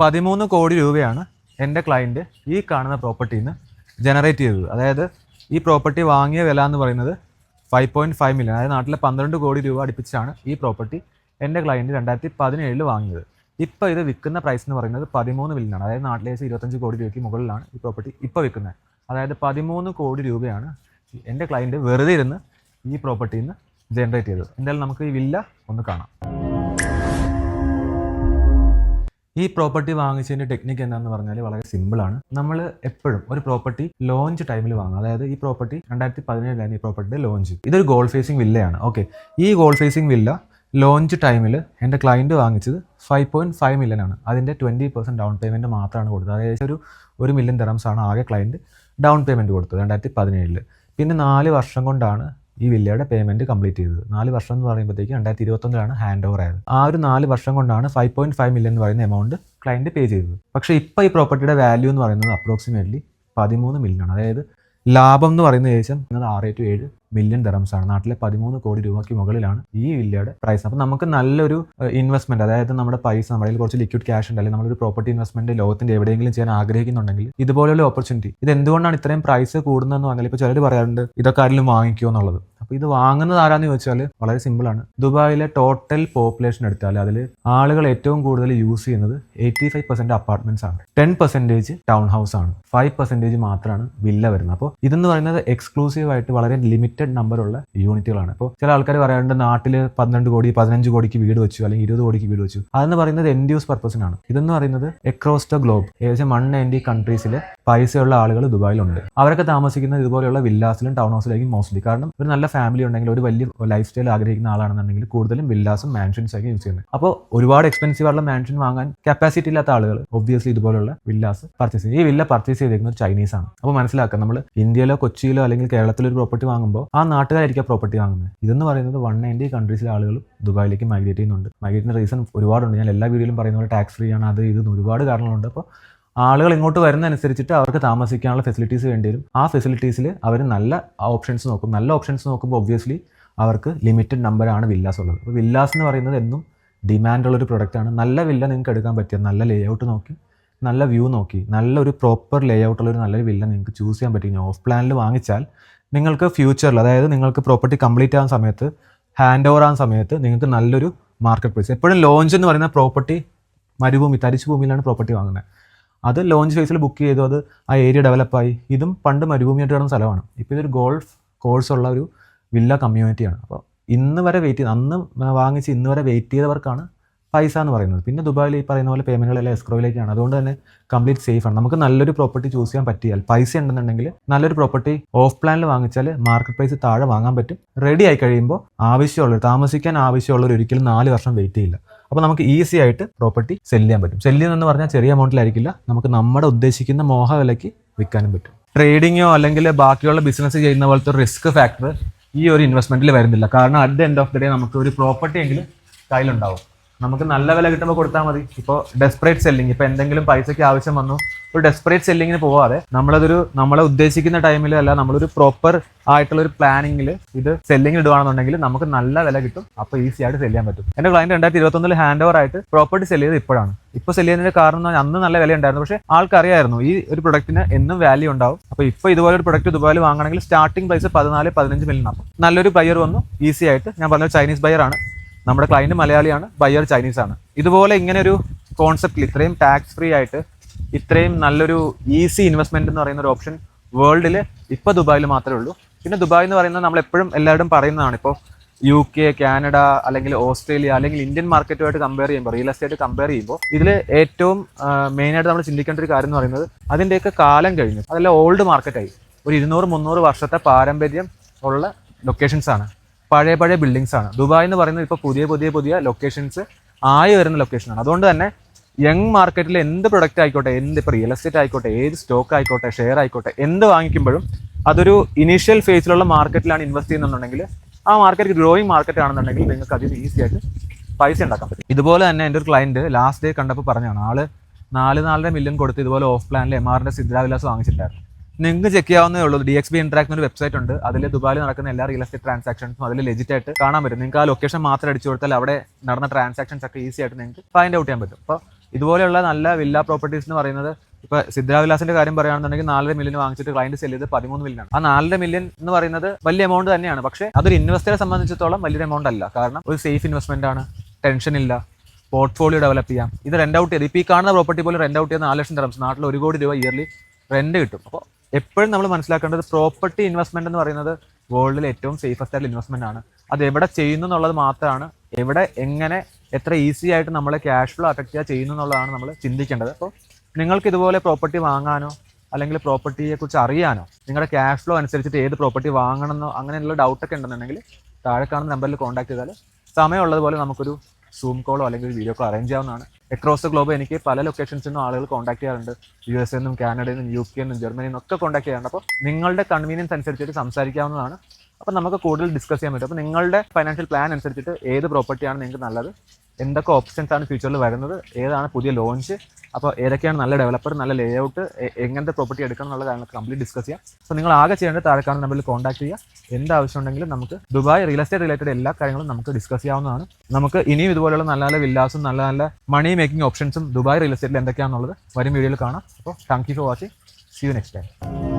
പതിമൂന്ന് കോടി രൂപയാണ് എന്റെ ക്ലയന്റ് ഈ കാണുന്ന പ്രോപ്പർട്ടിയിൽ നിന്ന് ജനറേറ്റ് ചെയ്തത്. അതായത് ഈ പ്രോപ്പർട്ടി വാങ്ങിയ വില എന്ന് പറയുന്നത് ഫൈവ് പോയിന്റ് ഫൈവ് മില്യൺ അതായത് നാട്ടിലെ പന്ത്രണ്ട് കോടി രൂപ അടുപ്പിച്ചാണ് ഈ പ്രോപ്പർട്ടി എന്റെ ക്ലയന്റ് രണ്ടായിരത്തി പതിനേഴിൽ വാങ്ങിയത്. ഇപ്പോൾ ഇത് വിൽക്കുന്ന പ്രൈസ് എന്ന് പറയുന്നത് പതിമൂന്ന് മില്യൺ അതായത് നാട്ടിലെ ഇരുപത്തഞ്ച് കോടി രൂപയ്ക്ക് മുകളിലാണ് ഈ പ്രോപ്പർട്ടി ഇപ്പോൾ വിൽക്കുന്നത്. അതായത് പതിമൂന്ന് കോടി രൂപയാണ് എന്റെ ക്ലയന്റ് വെറുതെ ഇരുന്ന് ഈ പ്രോപ്പർട്ടിയിൽ നിന്ന് ജനറേറ്റ് ചെയ്തത്. എന്തായാലും നമുക്ക് ഈ വില്ല ഒന്ന് കാണാം. ഈ പ്രോപ്പർട്ടി വാങ്ങിച്ചതിന്റെ ടെക്നിക്ക് എന്താണെന്ന് പറഞ്ഞാൽ വളരെ സിമ്പിൾ ആണ്. നമ്മൾ എപ്പോഴും ഒരു പ്രോപ്പർട്ടി ലോഞ്ച് ടൈമിൽ വാങ്ങുക. അതായത് ഈ പ്രോപ്പർട്ടി രണ്ടായിരത്തി പതിനേഴിലാണ് ഈ പ്രോപ്പർട്ടിയുടെ ലോഞ്ച് ഇതൊരു ഗോൾ ഫേസിംഗ് വില്ലയാണ് ഓക്കെ ഈ ഗോൾ ഫേസിംഗ് വില്ല ലോഞ്ച് ടൈമിൽ എന്റെ ക്ലയന്റ് വാങ്ങിച്ചത് ഫൈവ് പോയിന്റ് ഫൈവ് മില്യൺ ആണ്. അതിന്റെ ട്വന്റി പെർസെന്റ് ഡൗൺ പേയ്മെന്റ് മാത്രമാണ് കൊടുത്തത്. അതായത് ഒരു ഒരു മില്യൺ തെറംസ് ആണ് ആകെ ക്ലയന്റ് ഡൗൺ പേയ്മെന്റ് കൊടുത്തത് രണ്ടായിരത്തി പതിനേഴിൽ പിന്നെ നാല് വർഷം കൊണ്ടാണ് ഈ വില്ലയുടെ പേയ്മെന്റ് കംപ്ലീറ്റ് ചെയ്തത്. നാല് വർഷം എന്ന് പറയുമ്പോഴത്തേക്ക് രണ്ടായിരത്തി ഇരുപത്തൊന്നിലാണ് ഹാൻഡ് ഓവർ ആയത്. ആ ഒരു നാല് വർഷം കൊണ്ടാണ് ഫൈവ് പോയിന്റ് ഫൈവ് മില്യൺ എന്ന് പറയുന്ന എമൗണ്ട് ക്ലയന്റ് പേ ചെയ്തത്. പക്ഷേ ഇപ്പോൾ ഈ പ്രോപ്പർട്ടിയുടെ വാല്യൂ എന്ന് പറയുന്നത് അപ്രോക്സിമേറ്റ്ലി പതിമൂന്ന് മില്യൺ ആണ്. അതായത് ലാഭം എന്ന് പറയുന്നത് ശേഷം ആറ് ടു ഏഴ് മില്യൺ ഡറംസ് ആണ്. നാട്ടിലെ പതിമൂന്ന് കോടി രൂപയ്ക്ക് മുകളിലാണ് ഈ വില്ലയുടെ പ്രൈസ് അപ്പോൾ നമുക്ക് നല്ലൊരു ഇൻവെസ്റ്റ്മെന്റ് അതായത് നമ്മുടെ പൈസ നമ്മുടെ കുറച്ച് ലിക്വിഡ് ക്യാഷ് ഉണ്ട് അല്ലെങ്കിൽ നമ്മളൊരു പ്രോപ്പർട്ടി ഇൻവെസ്റ്റ്മെന്റ് ലോകത്തിന്റെ എവിടെയെങ്കിലും ചെയ്യാൻ ആഗ്രഹിക്കുന്നുണ്ടെങ്കിൽ ഇതുപോലെയുള്ള ഓപ്പർച്യൂണിറ്റി ഇത് എന്തുകൊണ്ടാണ് ഇത്രയും പ്രൈസ് കൂടുന്നതെന്ന് പറഞ്ഞാൽ ഇപ്പോൾ ചിലർ പറയാറുണ്ട് ഇതൊക്കെ ആരെങ്കിലും വാങ്ങിക്കുമോ? എന്നുള്ളത്. അപ്പോൾ ഇത് വാങ്ങുന്നത് ആരാന്ന് ചോദിച്ചാൽ വളരെ സിമ്പിളാണ് ദുബായിലെ ടോട്ടൽ പോപ്പുലേഷൻ എടുത്താൽ അതിൽ ആളുകൾ ഏറ്റവും കൂടുതൽ യൂസ് ചെയ്യുന്നത് എയ്റ്റി ഫൈവ് പെർസെന്റ് അപ്പാർട്ട്മെന്റ്സ് ആണ്. ടെൻ പെർസെന്റേജ് ടൗൺ ഹൗസ് ആണ്. ഫൈവ് പെർസെന്റേജ് മാത്രമാണ് വില്ല വരുന്നത്. അപ്പോൾ ഇതെന്ന് പറയുന്നത് എക്സ്ക്ലൂസീവ് ആയിട്ട് വളരെ ലിമിറ്റഡ് നമ്പർ ഉള്ള യൂണിറ്റുകളാണ് അപ്പോൾ ചില ആൾക്കാർ പറയാറുണ്ട് നാട്ടിൽ പന്ത്രണ്ട് കോടി പതിനഞ്ച് കോടിക്ക് വീട് വെച്ചു അല്ലെങ്കിൽ ഇരുപത് കോടിക്ക് വീട് വെച്ചു. അതെന്ന് പറയുന്നത് എൻഡ് യൂസ് പർപ്പസിനാണ് ഇതെന്ന് പറയുന്നത് അക്രോസ് ദ ഗ്ലോബ് ഏകദേശം വൺ നയന്റി കൺട്രീസിൽ പൈസയുള്ള ആളുകൾ ദുബായിലുണ്ട്. അവരൊക്കെ താമസിക്കുന്നത് ഇതുപോലെയുള്ള വില്ലാസിലും ടൗൺ ഹൗസിലേക്കും മോസ്റ്റ്ലി കാരണം ഒരു നല്ല ഫാമിലി ഉണ്ടെങ്കിൽ ഒരു വലിയ ലൈഫ് സ്റ്റൈൽ ആഗ്രഹിക്കുന്ന ആളാണെന്നുണ്ടെങ്കിൽ കൂടുതലും വില്ലാസും മാൻഷൻസ് ആയിരിക്കും യൂസ് ചെയ്യുന്നത്. അപ്പോൾ ഒരുപാട് എക്സ്പെൻസീവ് ആയിട്ടുള്ള മാൻഷൻ വാങ്ങാൻ കപ്പാസിറ്റി ഇല്ലാത്ത ആളുകൾ ഒബ്വിയസ്ലി ഇതുപോലുള്ള വില്ലാസ് പർച്ചേസ് ചെയ്യും. ഈ വില്ല പർച്ചേസ് ചെയ്തിരിക്കുന്നത് ചൈനീസ് ആണ്. അപ്പോൾ മനസ്സിലാക്കാം നമ്മൾ ഇന്ത്യയിലോ കൊച്ചിയിലോ അല്ലെങ്കിൽ കേരളത്തിലോ ഒരു പ്രോപ്പർട്ടി വാങ്ങുമ്പോൾ ആ നാട്ടുകാരായിരിക്കും പ്രോപ്പർട്ടി വാങ്ങുന്നത്. ഇതെന്ന് പറയുന്നത് വൺ നയന്റി കൺട്രീസിലെ ആളുകൾ ദുബായിലേക്ക് മൈഗ്രേറ്റ് ചെയ്യുന്നുണ്ട്. മൈഗ്രേറ്റിന് റീസൺ ഒരുപാടുണ്ട്. ഞാൻ എല്ലാ വീഡിയോയിലും പറയുന്ന പോലെ ടാക്സ് ഫ്രീ ആണ് അത് ഇത് ഒരുപാട് കാരണങ്ങളുണ്ട്. അപ്പോൾ ആളുകൾ ഇങ്ങോട്ട് വരുന്നതനുസരിച്ചിട്ട് അവർക്ക് താമസിക്കാനുള്ള ഫെസിലിറ്റീസ് വേണ്ടി വരും ആ ഫെസിലിറ്റീസിൽ അവർ നല്ല ഓപ്ഷൻസ് നോക്കും. നല്ല ഓപ്ഷൻസ് നോക്കുമ്പോൾ ഒബ്വിയസ്ലി അവർക്ക് ലിമിറ്റഡ് നമ്പറാണ് വില്ലാസ് ഉള്ളത്. അപ്പോൾ വില്ലാസ് എന്ന് പറയുന്നത് എന്നും ഡിമാൻഡുള്ള ഒരു പ്രൊഡക്റ്റാണ് നല്ല വില്ല നിങ്ങൾക്ക് എടുക്കാൻ പറ്റിയ നല്ല ലേ ഔട്ട് നോക്കി നല്ല വ്യൂ നോക്കി നല്ലൊരു പ്രോപ്പർ ലേ ഔട്ടുള്ളൊരു നല്ലൊരു വില്ല നിങ്ങൾക്ക് ചൂസ് ചെയ്യാൻ പറ്റും. ഓഫ് പ്ലാനിൽ വാങ്ങിച്ചാൽ നിങ്ങൾക്ക് ഫ്യൂച്ചറിൽ അതായത് നിങ്ങൾക്ക് പ്രോപ്പർട്ടി കംപ്ലീറ്റ് ആകുന്ന സമയത്ത് ഹാൻഡ് ഓവർ ആകുന്ന സമയത്ത് നിങ്ങൾക്ക് നല്ലൊരു മാർക്കറ്റ് പ്രൈസ് എപ്പോഴും ലോഞ്ച് എന്ന് പറയുന്ന പ്രോപ്പർട്ടി മരുഭൂമി തരിച്ചു ഭൂമിയിലാണ് പ്രോപ്പർട്ടി വാങ്ങുന്നത്. അത് ലോഞ്ച് ഫേസിൽ ബുക്ക് ചെയ്തു. അത് ആ ഏരിയ ഡെവലപ്പായി ഇതും പണ്ട് മരുഭൂമിയായിട്ട് കിടന്ന സ്ഥലമാണ്. ഇപ്പോൾ ഇതൊരു ഗോൾഫ് കോഴ്സ് ഉള്ള ഒരു വില്ല കമ്മ്യൂണിറ്റിയാണ് അപ്പോൾ ഇന്ന് വരെ വെയിറ്റ് ചെയ്ത് അന്ന് വാങ്ങിച്ച് ഇന്ന് വരെ വെയിറ്റ് ചെയ്തവർക്കാണ് പൈസ എന്ന് പറയുന്നത്. പിന്നെ ദുബായിൽ ഈ പറയുന്ന പോലെ പേയ്മെന്റുകളെല്ലാം എസ്ക്രോയിലേക്കാണ് അതുകൊണ്ട് തന്നെ കംപ്ലീറ്റ് സേഫ് ആണ്. നമുക്ക് നല്ലൊരു പ്രോപ്പർട്ടി ചൂസ് ചെയ്യാൻ പറ്റിയാൽ പൈസ ഉണ്ടെന്നുണ്ടെങ്കിൽ നല്ലൊരു പ്രോപ്പർട്ടി ഓഫ് പ്ലാനിൽ വാങ്ങിച്ചാൽ മാർക്കറ്റ് പ്രൈസ് താഴെ വാങ്ങാൻ പറ്റും. റെഡി ആയി കഴിയുമ്പോൾ ആവശ്യമുള്ളവർ താമസിക്കാൻ ആവശ്യമുള്ളവർ ഒരിക്കലും നാല് വർഷം വെയിറ്റ് ചെയ്യില്ല. അപ്പോൾ നമുക്ക് ഈസി ആയിട്ട് പ്രോപ്പർട്ടി സെല്ല് ചെയ്യാൻ പറ്റും. സെല്ല് ചെയ്യുന്നതെന്ന് പറഞ്ഞാൽ ചെറിയ എമൗണ്ടിലായിരിക്കില്ല നമുക്ക് നമ്മുടെ ഉദ്ദേശിക്കുന്ന മോഹ വിലയ്ക്ക് വിൽക്കാനും പറ്റും. ട്രേഡിങ്ങോ അല്ലെങ്കിൽ ബാക്കിയുള്ള ബിസിനസ് ചെയ്യുന്ന പോലത്തെ റിസ്ക് ഫാക്ടർ ഈ ഒരു ഇൻവെസ്റ്റ്മെന്റിൽ വരുന്നില്ല. കാരണം at the end of the day നമുക്ക് ഒരു പ്രോപ്പർട്ടി എങ്കിലും കയ്യിലുണ്ടാവും. നമുക്ക് നല്ല വില കിട്ടുമ്പോൾ കൊടുത്താൽ മതി. ഇപ്പോൾ ഡെസ്പറേറ്റ് സെല്ലിങ് ഇപ്പോൾ എന്തെങ്കിലും പൈസയ്ക്ക് ആവശ്യം വന്നു. ഒരു ഡെസ്പറേറ്റ് സെല്ലിങ്ങിന് പോവാതെ നമ്മളതൊരു നമ്മളെ ഉദ്ദേശിക്കുന്ന ടൈമിൽ അല്ല നമ്മളൊരു പ്രോപ്പർ ആയിട്ടുള്ള ഒരു പ്ലാനിങ്ങിൽ ഇത് സെല്ലിംഗ് ഇടുവാണെന്നുണ്ടെങ്കിൽ നമുക്ക് നല്ല വില കിട്ടും. അപ്പോൾ ഈസി ആയിട്ട് സെല്ല് ചെയ്യാൻ പറ്റും. എന്റെ ക്ലയന്റ് രണ്ടായിരത്തി ഇരുപത്തൊന്നിൽ ഹാൻഡ് ഓവർ ആയിട്ട് പ്രോപ്പർട്ടി സെല്ല് ചെയ്ത് ഇപ്പോഴാണ്. ഇപ്പോൾ സെല്ല് ചെയ്യുന്നതിന്റെ കാരണം അന്ന് നല്ല വില ഉണ്ടായിരുന്നു. പക്ഷേ ആൾക്കറിയായിരുന്നു ഈ ഒരു പ്രൊഡക്റ്റിന് എന്നും വാല്യൂ ഉണ്ടാവും. അപ്പോൾ ഇപ്പോൾ ഇതുപോലെ ഒരു പ്രൊഡക്റ്റ് ദുബായിൽ വാങ്ങണമെങ്കിൽ സ്റ്റാർട്ടിംഗ് പ്രൈസ് പതിനാല് പതിനഞ്ച് മില്യൺ ആണ്. നല്ലൊരു ബയർ വന്നു. ഈസി ആയിട്ട്. ഞാൻ പറഞ്ഞ ചൈനീസ് ബയർ ആണ്. നമ്മുടെ ക്ലയന്റ് മലയാളിയാണ്. ബയർ ചൈനീസ് ആണ്. ഇതുപോലെ ഇങ്ങനെ ഒരു കോൺസെപ്റ്റിൽ ഇത്രയും ടാക്സ് ഫ്രീ ആയിട്ട് ഇത്രയും നല്ലൊരു ഈസി ഇൻവെസ്റ്റ്മെന്റ് എന്ന് പറയുന്ന ഒരു ഓപ്ഷൻ വേൾഡിൽ ഇപ്പോൾ ദുബായിൽ മാത്രമേ ഉള്ളൂ. പിന്നെ ദുബായ് എന്ന് പറയുന്നത് നമ്മൾ എപ്പോഴും എല്ലാവരും പറയുന്നതാണ്. ഇപ്പോൾ യു കെ കാനഡ അല്ലെങ്കിൽ ഓസ്ട്രേലിയ അല്ലെങ്കിൽ ഇന്ത്യൻ മാർക്കറ്റുമായിട്ട് കമ്പയർ ചെയ്യുമ്പോൾ റിയൽ എസ്റ്റേറ്റ് കമ്പയർ ചെയ്യുമ്പോൾ ഇതിൽ ഏറ്റവും മെയിനായിട്ട് നമ്മൾ ചിന്തിക്കേണ്ട ഒരു കാര്യം എന്ന് പറയുന്നത് അതിന്റെയൊക്കെ കാലം കഴിഞ്ഞു. അതെല്ലാം ഓൾഡ് മാർക്കറ്റായി ഒരു ഇരുന്നൂറ് മുന്നൂറ് വർഷത്തെ പാരമ്പര്യം ഉള്ള ലൊക്കേഷൻസ് ആണ്. പഴയ പഴയ ബിൽഡിങ്സ് ആണ്. ദുബായ് എന്ന് പറയുന്നത് ഇപ്പോൾ പുതിയ പുതിയ പുതിയ ലൊക്കേഷൻസ് ആയി വരുന്ന ലൊക്കേഷനാണ് അതുകൊണ്ട് തന്നെ യങ് മാർക്കറ്റിൽ എന്ത് പ്രൊഡക്റ്റ് ആയിക്കോട്ടെ എന്ത് ഇപ്പോൾ റിയൽ എസ്റ്റേറ്റ് ആയിക്കോട്ടെ ഏത് സ്റ്റോക്ക് ആയിക്കോട്ടെ ഷെയർ ആയിക്കോട്ടെ എന്ത് വാങ്ങിക്കുമ്പോഴും അതൊരു ഇനീഷ്യൽ ഫേസിലുള്ള മാർക്കറ്റിലാണ് ഇൻവെസ്റ്റ് ചെയ്യുന്നുണ്ടെങ്കിൽ ആ മാർക്കറ്റ് ഗ്രോയിങ് മാർക്കറ്റ് ആണെന്നുണ്ടെങ്കിൽ നിങ്ങൾക്ക് അതിൽ ഈസി ആയിട്ട് പൈസ ഉണ്ടാക്കാൻ പറ്റും. ഇതുപോലെ തന്നെ എന്റെ ഒരു ക്ലയന്റ് ലാസ്റ്റ് ഡേ കണ്ടപ്പോൾ പറഞ്ഞാണ് ആൾ നാല് നാലര മില്യൺ കൊടുത്ത് ഇതുപോലെ ഓഫ് പ്ലാനിൽ എം ആറിന്റെ സിദ്ധാവിലാസ് വാങ്ങിച്ചിട്ടുണ്ടായിരുന്നു. നിങ്ങൾക്ക് ചെക്ക് ചെയ്യാവുന്നേ ഉള്ളൂ. ഡി എക്സ് ബി ഇന്ററാക്ട് ഒരു വെബ്സൈറ്റ് ഉണ്ട്. അതിൽ ദുബായിൽ നടക്കുന്ന എല്ലാ റിയൽ എസ്റ്റേറ്റ് ട്രാൻസാക്ഷൻസും അതിൽ ലെജിറ്റ് ആയിട്ട് കാണാൻ പറ്റും. നിങ്ങൾക്ക് ആ ലൊക്കേഷൻ മാത്രം അടിച്ചു കൊടുത്താൽ അവിടെ നടന്ന ട്രാൻസാക്ഷൻസ് ഒക്കെ ഈസി ആയിട്ട് നിങ്ങൾക്ക് ഫൈൻഡ് ഔട്ട് ചെയ്യാൻ പറ്റും. അപ്പോൾ ഇതുപോലെയുള്ള നല്ല വില്ല പ്രോപ്പർട്ടീസ് എന്ന് പറയുന്നത് ഇപ്പോൾ സിദ്ധാവിലാസിന്റെ കാര്യം പറയുകയാണെന്നുണ്ടെങ്കിൽ നാലര മില്യൺ വാങ്ങിച്ചിട്ട് ക്ലയന്റ് സെല്ല് ചെയ്ത് പതിമൂന്ന് മില്യൺ ആണ്. ആ നാലര മില്യൺ എന്ന് പറയുന്നത് വലിയ എമൗണ്ട് തന്നെയാണ്. പക്ഷേ അതൊരു ഇൻവെസ്റ്ററെ സംബന്ധിച്ചിടത്തോളം വലിയൊരു എമൗണ്ട് അല്ല. കാരണം ഒരു സേഫ് ഇൻവെസ്റ്റ്മെന്റ് ആണ്. ടെൻഷൻ ഇല്ല. പോർട്ട്ഫോളിയോ ഡെവലപ്പ് ചെയ്യാം. ഇത് റെന്റ് ഔട്ട് ചെയ്ത്. ഇപ്പോൾ ഈ കാണുന്ന പ്രോപ്പർട്ടി പോലും റെന്റ് ഔട്ട് ചെയ്ത് നാല് ലക്ഷം തരംസ് നാട്ടിൽ ഒരു കോടി രൂപ ഇയർലി റെന്റ് കിട്ടും. അപ്പോൾ എപ്പോഴും നമ്മൾ മനസ്സിലാക്കേണ്ടത് പ്രോപ്പർട്ടി ഇൻവെസ്റ്റ്മെന്റ് എന്ന് പറയുന്നത് വേൾഡിൽ ഏറ്റവും സേഫസ്റ്റ് ആയിട്ടുള്ള ഇൻവെസ്റ്റ്മെന്റ് ആണ്. അത് എവിടെ ചെയ്യുന്നു എന്നുള്ളത് മാത്രമാണ്. എവിടെ എങ്ങനെ എത്ര ഈസി ആയിട്ട് നമ്മളെ ക്യാഷ് ഫ്ലോ അഫക്റ്റ് ചെയ്യുക ചെയ്യുന്നു എന്നുള്ളതാണ് നമ്മൾ ചിന്തിക്കേണ്ടത്. അപ്പോൾ നിങ്ങൾക്ക് ഇതുപോലെ പ്രോപ്പർട്ടി വാങ്ങാനോ അല്ലെങ്കിൽ പ്രോപ്പർട്ടിയെക്കുറിച്ച് അറിയാനോ നിങ്ങളുടെ ക്യാഷ് ഫ്ലോ അനുസരിച്ചിട്ട് ഏത് പ്രോപ്പർട്ടി വാങ്ങണമെന്നോ അങ്ങനെയുള്ള ഡൗട്ടൊക്കെ ഉണ്ടെന്നുണ്ടെങ്കിൽ താഴെ കാണുന്ന നമ്പറിൽ കോൺടാക്ട് ചെയ്താൽ സമയമുള്ളതുപോലെ നമുക്കൊരു സൂം കോളോ അല്ലെങ്കിൽ വീഡിയോ കോൾ അറേഞ്ച് ചെയ്യാവുന്നതാണ്. അക്രോസ് ദ ഗ്ലോബ് എനിക്ക് പല ലൊക്കേഷൻസിൽ നിന്നും ആളുകൾ കോൺടാക്ട് ചെയ്യാറുണ്ട്. യു എസ് നിന്നും കാനഡയിൽ നിന്നും യു കെ നിന്നും ജർമ്മനിയിൽ നിന്നും ഒക്കെ കോൺടാക്ട് ചെയ്യാറുണ്ട്. അപ്പോൾ നിങ്ങളുടെ കൺവീനിയൻസ് അനുസരിച്ചിട്ട് സംസാരിക്കാവുന്നതാണ്. അപ്പോൾ നമുക്ക് കൂടുതൽ ഡിസ്കസ് ചെയ്യാൻ പറ്റും. അപ്പോൾ നിങ്ങളുടെ ഫൈനാൻഷ്യൽ പ്ലാൻ അനുസരിച്ചിട്ട് ഏത് പ്രോപ്പർട്ടിയാണ് നിങ്ങൾക്ക് നല്ലത്? എന്തൊക്കെ ഓപ്ഷൻസ് ആണ് ഫ്യൂച്ചറിൽ വരുന്നത് ഏതാണ് പുതിയ ലോഞ്ച് അപ്പോൾ ഏതൊക്കെയാണ് നല്ല ഡെവലപ്പർ നല്ല ലേ ഔട്ട് എങ്ങനത്തെ പ്രോപ്പർട്ടി എടുക്കണം എന്നുള്ള കാര്യങ്ങൾ കംപ്ലീറ്റ് ഡിസ്കസ് ചെയ്യാം. സോ നിങ്ങൾ ആകെ ചെയ്യേണ്ടത് താഴെ കാണുന്ന നമ്പറിൽ കോൺടാക്ട് ചെയ്യുക. എന്ത് ആവശ്യമുണ്ടെങ്കിലും നമുക്ക് ദുബായ് റിയൽ എസ്റ്റേറ്റ് റിലേറ്റഡ് എല്ലാ കാര്യങ്ങളും നമുക്ക് ഡിസ്കസ് ചെയ്യാവുന്നതാണ്. നമുക്ക് ഇനിയും ഇതുപോലുള്ള നല്ല നല്ല വില്ലാസും നല്ല നല്ല മണി മേക്കിംഗ് ഓപ്ഷൻസും ദുബായ് റിയൽ എസ്റ്റേറ്റിൽ എന്തൊക്കെയാണെന്നുള്ളത് വരും വീഡിയോയിൽ കാണാം. അപ്പോൾ thank you for watching see you next time